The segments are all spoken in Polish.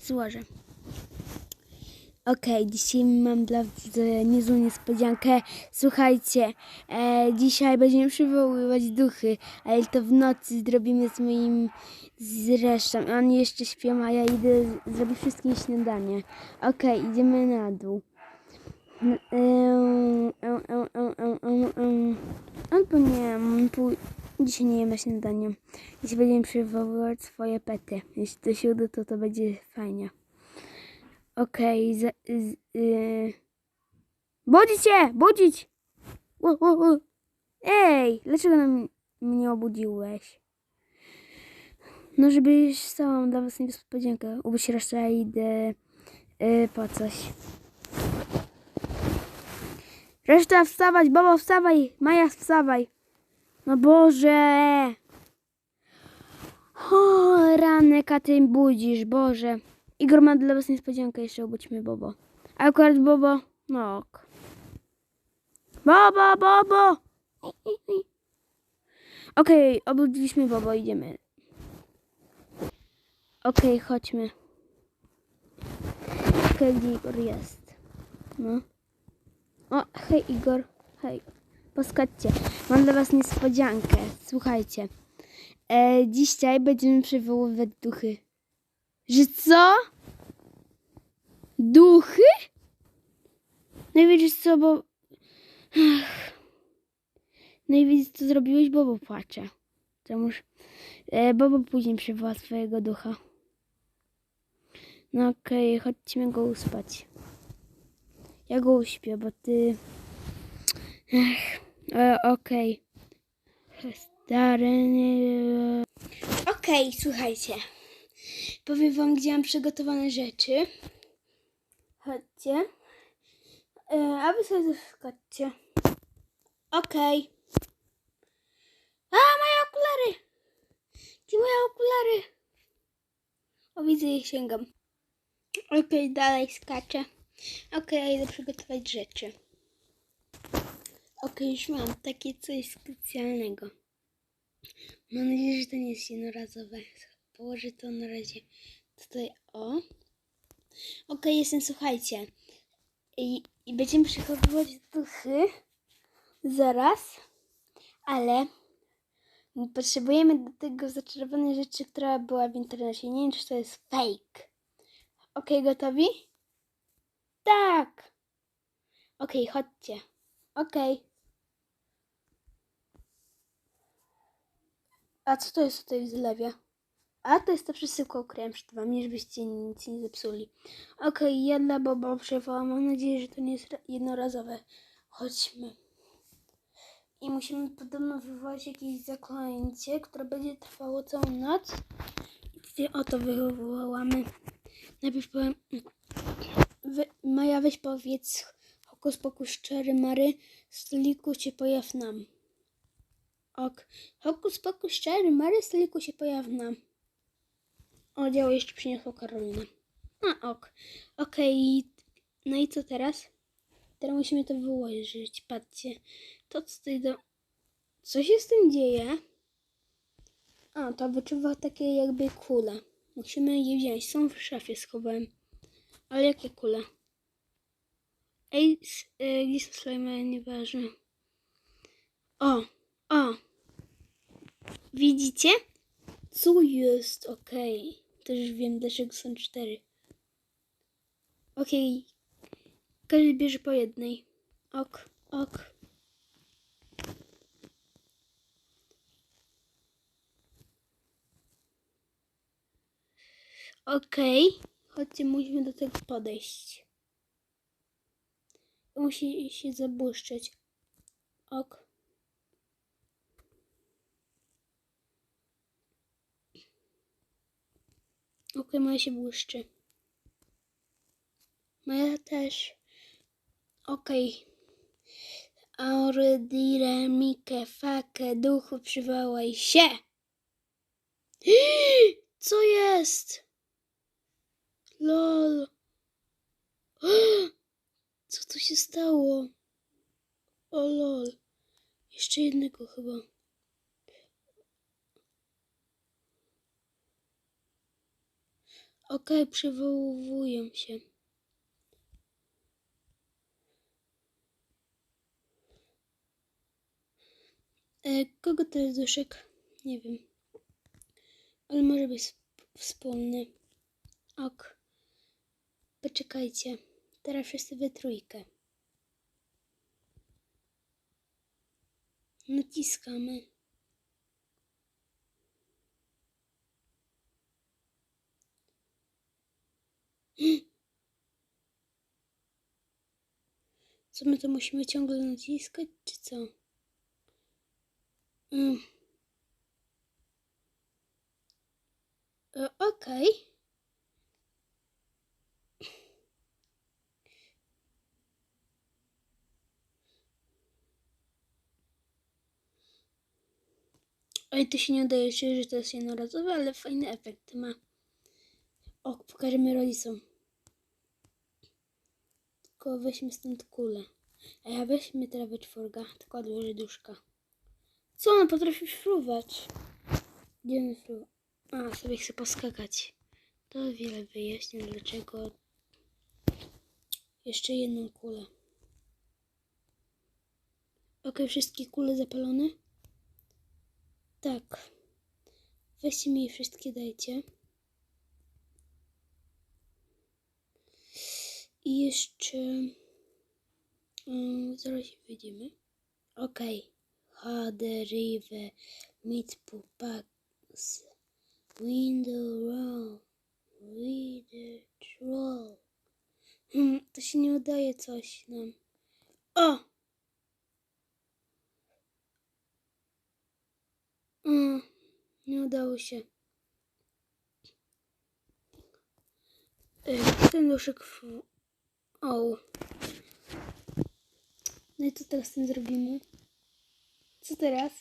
złożę. Okej, dzisiaj mam dla was e, niezłą niespodziankę. Słuchajcie, e, dzisiaj będziemy przywoływać duchy, ale to w nocy zrobimy z moim zresztą. Oni jeszcze śpią, a ja idę zrobić wszystkim śniadanie. Okej, idziemy na dół. N- eee, eee, eee, dzisiaj nie jemy śniadania. Dzisiaj będziemy przywoływać swoje pety. Jeśli to się uda, to to będzie fajnie. Okej, z- yy. Budzić się! Budzić! U, u, u. Ej, dlaczego nam mnie obudziłeś? No, żebyś stała dla was niespodziankę. Ubierz resztę, idę yy, po coś. Reszta wstawać, Bobo wstawaj, Maja wstawaj. No Boże! O, ranek, a ty budzisz, Boże. Igor ma dla was niespodziankę, jeszcze obudźmy Bobo. A akurat Bobo, no ok. Bobo, Bobo! Ej, ej, ej. Okej, obudziliśmy Bobo, idziemy. Okej, chodźmy. Okej, gdzie Igor jest? No. O, hej Igor, hej. Poskaczcie, mam dla was niespodziankę. Słuchajcie. E, dzisiaj będziemy przywoływać duchy. Że co? Duchy? No i widzisz co, bo... Ach. No i widzisz co zrobiłeś, Bobo płacze. Już... E, Bobo później przywoła swojego ducha. No okej, chodźmy go uspać. Ja go uśpię, bo ty... Ech, e, okej. Stary... nie- Okej, słuchajcie. Powiem wam, gdzie mam przygotowane rzeczy. Chodźcie. E, a wy sobie zaskoczcie. Okej. A, moje okulary! Gdzie moje okulary? O, widzę je, sięgam. Okej, dalej skaczę. Okej, idę przygotować rzeczy. Okej, już mam takie coś specjalnego. Mam nadzieję, że to nie jest jednorazowe. Położę to na razie tutaj o. Okej, jestem, słuchajcie. I, I będziemy przechowywać duchy zaraz, ale potrzebujemy do tego zaczarowanej rzeczy, która była w internecie. Nie wiem, czy to jest fake. Okej, gotowi? Tak! Okej, chodźcie. Okej. A co to jest tutaj w zlewie? A to jest to przesyłka, ukryłem przed wami, żebyście nic nie zepsuli. Okej, ja dla Boba przywołam. Mam nadzieję, że to nie jest ra- jednorazowe. Chodźmy. I musimy podobno wywołać jakieś zaklęcie, które będzie trwało całą noc. I oto wywołamy. Najpierw powiem... Wy, Maja, weź powiedz hokus pokus szczery Mary, stoliku się pojaw nam. Ok. Hokus pokus szczery Mary, stoliku się pojaw nam. O, działo jeszcze przyniosło Karolina. A, ok. Okej. No i co teraz? Teraz musimy to wyłożyć. Patrzcie. To co tutaj do... Co się z tym dzieje? A, to wyczuwa takie jakby kule. Musimy je wziąć. Są w szafie, schowałem. Ale jakie kule? Ej, y, gdzie są slajmy? Nieważne. O, o. Widzicie? Co jest? Okej. Też wiem, dlaczego są cztery. Okej. Każdy bierze po jednej. Ok, ok. Chodźcie, musimy do tego podejść. Musi się zabłyszczeć. Ok. Okej, moja się błyszczy. Moja też. Okej. Ordire, Mike, Fake, duchu, przywołaj się! Co jest? Lol. Co tu się stało? O lol. Jeszcze jednego chyba. Okej, przywołują się. E, kogo to jest duszek? Nie wiem. Ale może być sp- wspólny. Ok. Poczekajcie. Teraz wszyscy we trójkę. Naciskamy. Co my to musimy ciągle naciskać, czy co? Mm. E, Okej. Oj, to się nie udaje że to jest jednorazowe, ale fajny efekt ma. O, pokażemy rodzicom. Tylko weźmy stąd kulę. A ja weźmy trawę czworga, tylko odłożę duszka. Co ona potrafi fruwać? Gdzie on fruwa? A, sobie chce poskakać. To wiele wyjaśnia, dlaczego. Jeszcze jedną kulę. Ok, wszystkie kule zapalone? Tak. Weźcie mi je wszystkie, dajcie. I jeszcze... Um, zaraz się wyjdziemy. Okej. Hade, rive, mit pupax, window roll, reader troll. Hmm, to się nie udaje coś nam. O! Mm, nie udało się. Ej, ten duszek... fu- O. No i co teraz z tym zrobimy? Co teraz?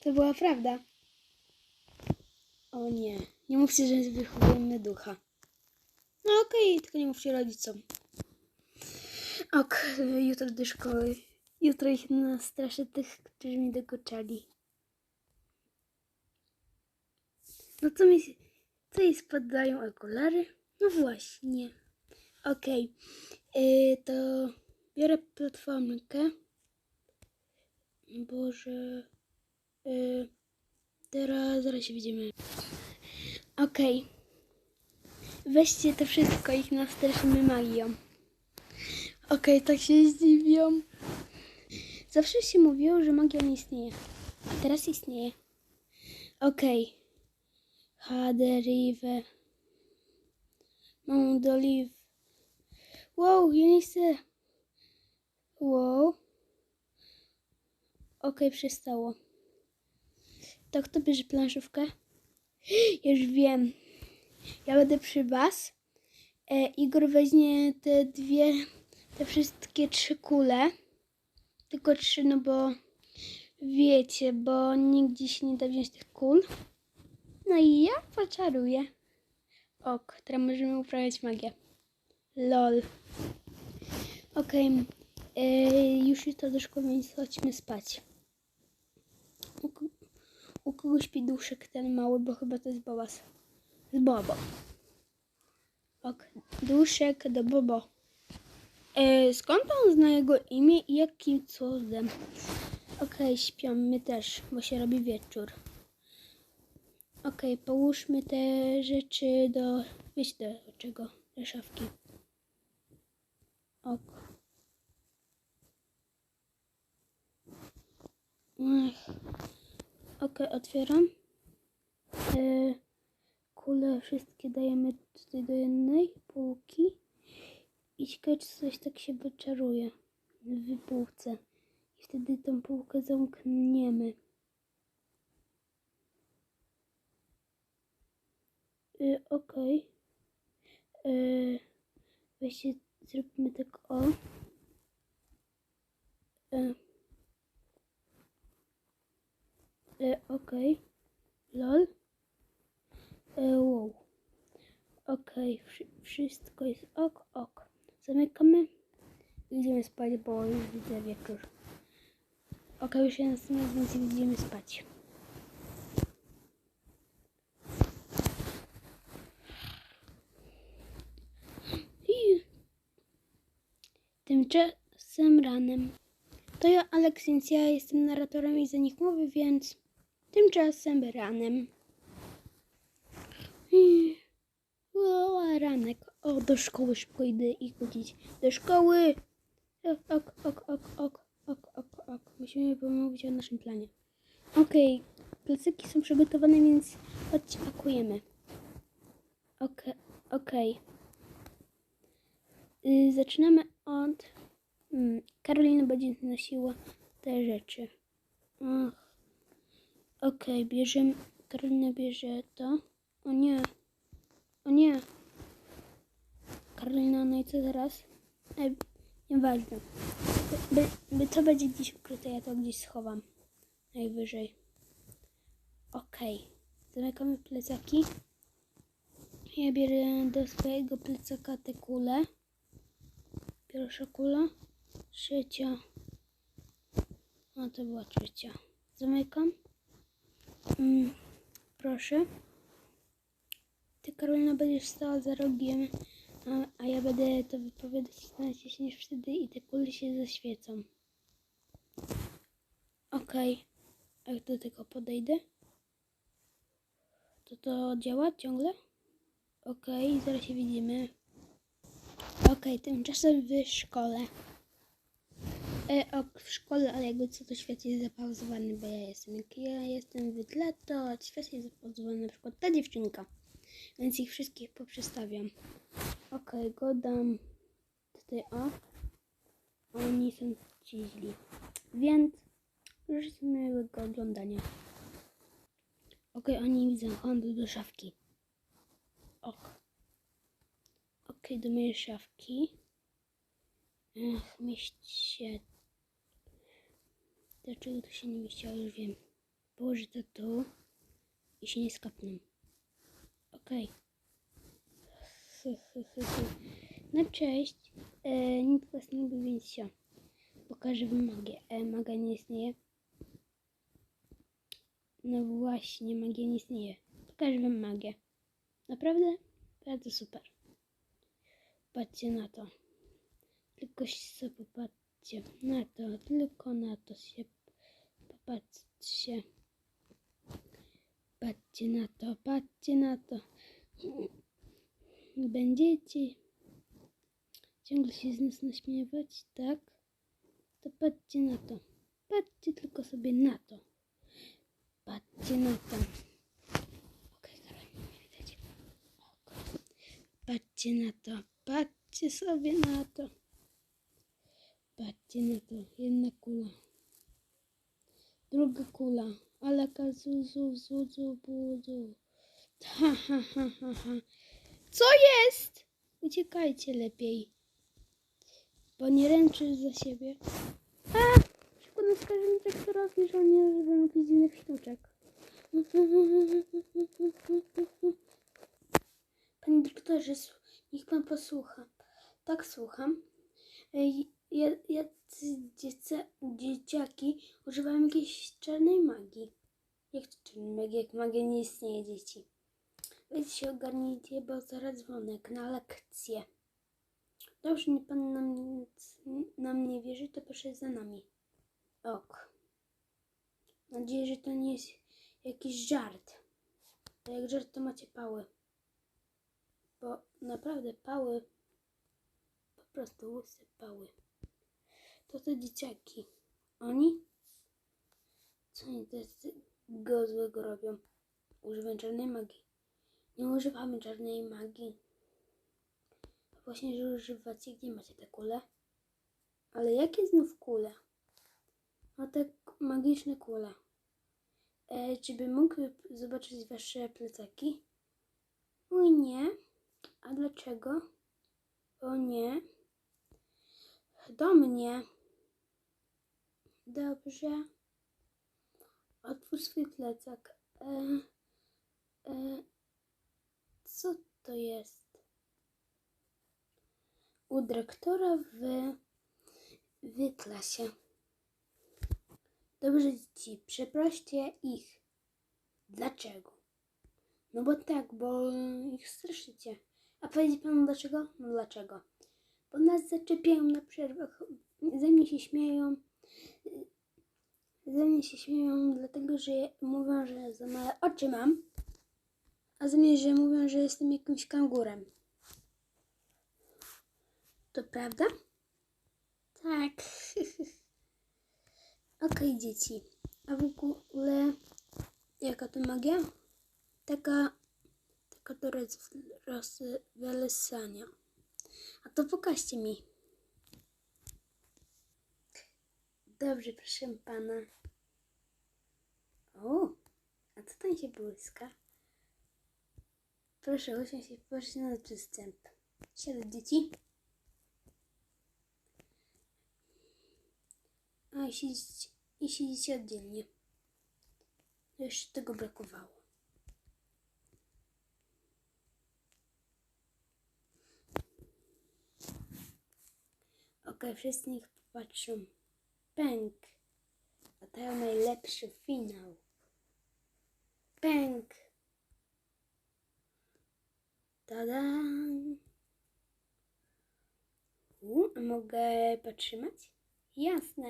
To była prawda. O nie. Nie mówcie, że wychowujemy ducha. No okej, tylko nie mówcie rodzicom. Ok, jutro do szkoły. Jutro ich nastraszę tych, którzy mi dokuczali. No co mi... Co jej spadają okulary? No właśnie. Okej. Yy, to biorę platformkę. Boże. Yy, teraz zaraz się widzimy. Okej. Weźcie to wszystko, ich nastraszymy magią. Okej, tak się zdziwią. Zawsze się mówiło, że magia nie istnieje. A teraz istnieje. Okej. Haderive. Mam doliw. Wow, ja nie chcę. Wow. Okej, przestało. To kto bierze planszówkę? Już wiem. Ja będę przy was. E, Igor weźmie te dwie, te wszystkie trzy kule. Tylko trzy, no bo wiecie, bo nigdzie się nie da wziąć tych kul. No i ja poczaruję. Ok, teraz możemy uprawiać magię. Lol. Okej, e, już jest to do szkoły, więc chodźmy spać. U, u kogo śpi duszek ten mały, bo chyba to jest Bobas. Z Bobo. Ok, duszek do Bobo. E, skąd on zna jego imię i jakim cudem? Okej, śpią my też, bo się robi wieczór. Okej, połóżmy te rzeczy do... Wiecie do czego? Do szafki. Ok. Ech. Okej, otwieram. E, kule wszystkie dajemy tutaj do jednej półki. I ciekawe, czy coś tak się wyczaruje w półce. I wtedy tą półkę zamkniemy. Y, Okej. Y, Weźcie, zróbmy tak o. Y, y, Okej. Lol. Y, wow. Okej, wszy- wszystko jest ok, ok. Zamykamy. Idziemy spać, bo już widzę wieczór. Okej, już jest noc, więc idziemy spać. Tymczasem ranem. To ja, Aleks, więc ja jestem narratorem i za nich mówię, więc tymczasem ranem. I- O, ranek. O, do szkoły szybko idę ich budzić. Do szkoły! Ok, ok, ok, ok, ok, ok, ok. Musimy pomówić o naszym planie. Okej, plecyki są przygotowane, więc chodźcie, pakujemy. Okej, okej. Y, zaczynamy od... Mm, Karolina będzie nosiła te rzeczy. Ach. Okej, bierzemy... Karolina bierze to. O nie. O nie. Karolina, no i co teraz? E, nieważne. By, by, to będzie gdzieś ukryte, ja to gdzieś schowam. Najwyżej. Okej. Zamykamy plecaki. Ja bierę do swojego plecaka te kule. Pierwsza kula. Trzecia. A to była trzecia. Zamykam. Mm, proszę. Ty Karolina będziesz stała za rogiem, a, a ja będę to wypowiadać najciśniesz wtedy i te kule się zaświecą. Okej. A Jak do tego podejdę? To to działa ciągle? Okej, zaraz się widzimy. Okej, tymczasem w szkole. E, ok, w szkole, ale jakby co to świat jest zapauzowany, bo ja jestem. Jak ja jestem tle, to świat jest zapauzowany, na przykład ta dziewczynka. Więc ich wszystkich poprzestawiam. Okej, go dam tutaj o. Oni są ci źli. Więc życzę miłego oglądania. Okej, oni widzą handel do szafki. Ok. Okej, do mojej szafki. Ach, mieści się. Dlaczego to się nie mieściło? Już wiem. Położę to tu i się nie skapną. Okej. Hy. No cześć. E, nikt was nie lubi, więc się. Pokażę wam magię. E, magia nie istnieje. No właśnie, magia nie istnieje. Pokażę wam magię. Naprawdę? Bardzo super. Patrzcie na to. Tylko się popatrzcie na to. Tylko na to się popatrzcie. Patrzcie na to, patrzcie na to. Będziecie ciągle się z nas naśmiewać, tak? To patrzcie na to. Patrzcie tylko sobie na to. Patrzcie na to. Okej, nie widać. Patrzcie na to. Patrzcie sobie na to. Patrzcie na to. Jedna kula. Druga kula. Ale kazuzu, zuzu, buzu. Ha, ha, ha, ha, ha. Co jest? Uciekajcie lepiej. Bo nie ręczysz za siebie. A! Szkoda skażemy dyrektorowi, że on nie robią jakichś innych sztuczek. Panie dyrektorze, s- niech pan posłucha. Tak, słucham. Ja, jacy dzieca, dzieciaki używają jakiejś czarnej magii. Jak to czarnej magii, jak magia nie istnieje, dzieci? Weź się ogarnijcie, bo zaraz dzwonek na lekcję. Dobrze, nie pan nam, nam nie wierzy, to proszę za nami. Ok. Mam nadzieję, że to nie jest jakiś żart. A jak żart, to macie pały. Bo naprawdę pały, po prostu łyse pały. To te dzieciaki. Oni? Co oni tego złego robią? Używają czarnej magii. Nie używamy czarnej magii. Właśnie, że używacie, gdzie macie te kule? Ale jakie znów kule? A te magiczne kule. E, czy by mógł zobaczyć wasze plecaki? Oj nie. A dlaczego? O nie. Do mnie. Dobrze. Otwórz swój plecak. E, e, co to jest? U dyrektora w, w klasie. Dobrze, dzieci, przeproście ich. Dlaczego? No bo tak, bo ich straszycie. A powiedzieć panu dlaczego? No dlaczego? bo nas zaczepiają na przerwach. Ze mnie się śmieją. Ze mnie się śmieją, dlatego że mówią, że za małe oczy mam. A ze mnie, że mówią, że jestem jakimś kangurem. To prawda? Tak. Okej, dzieci. A w ogóle jaka to magia? Taka, taka do. A to pokażcie mi. Dobrze, proszę pana. O, a co tam się błyska? Proszę usiąść i popatrzeć na przystęp. Siadać dzieci. A i siedzieć, i siedzieć oddzielnie. Jeszcze tego brakowało. Okej, wszyscy niech popatrzą. Pęk. A to najlepszy finał. Pęk. Tada! U, mogę potrzymać? Jasne.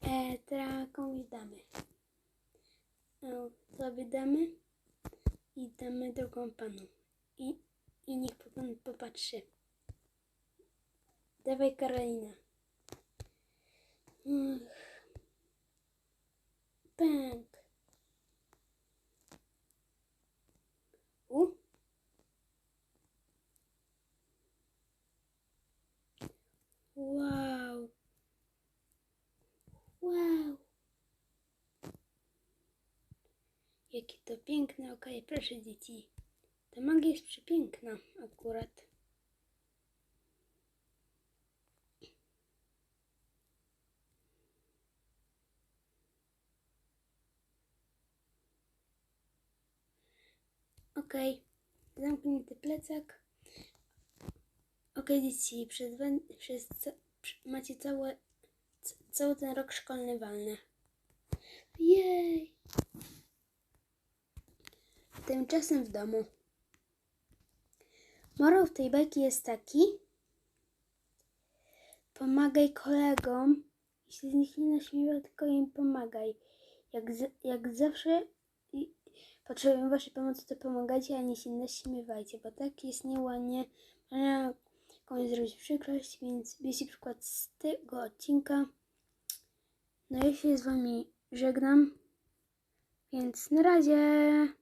E, teraz komuś damy. O, sobie damy i damy drugą panu. I, i niech pan popatrzy. Dawaj Karolina. Pęk. U. Wow. Wow. Jakie to piękne, okej, proszę dzieci. Ta magia jest przepiękna akurat. Okej, zamknięty plecak. Okej, dzieci, przez, przez macie całe, cały ten rok szkolny walny. Jej! Tymczasem w domu. Morał tej bajki jest taki. Pomagaj kolegom. Jeśli z nich nie naśmiewa, tylko im pomagaj. Jak, jak zawsze i potrzebują waszej pomocy, to pomagajcie, a nie się naśmiewajcie, bo tak jest nieładnie. Można komuś zrobić przykrość, więc bierzcie przykład z tego odcinka. No ja się z wami żegnam. Więc na razie.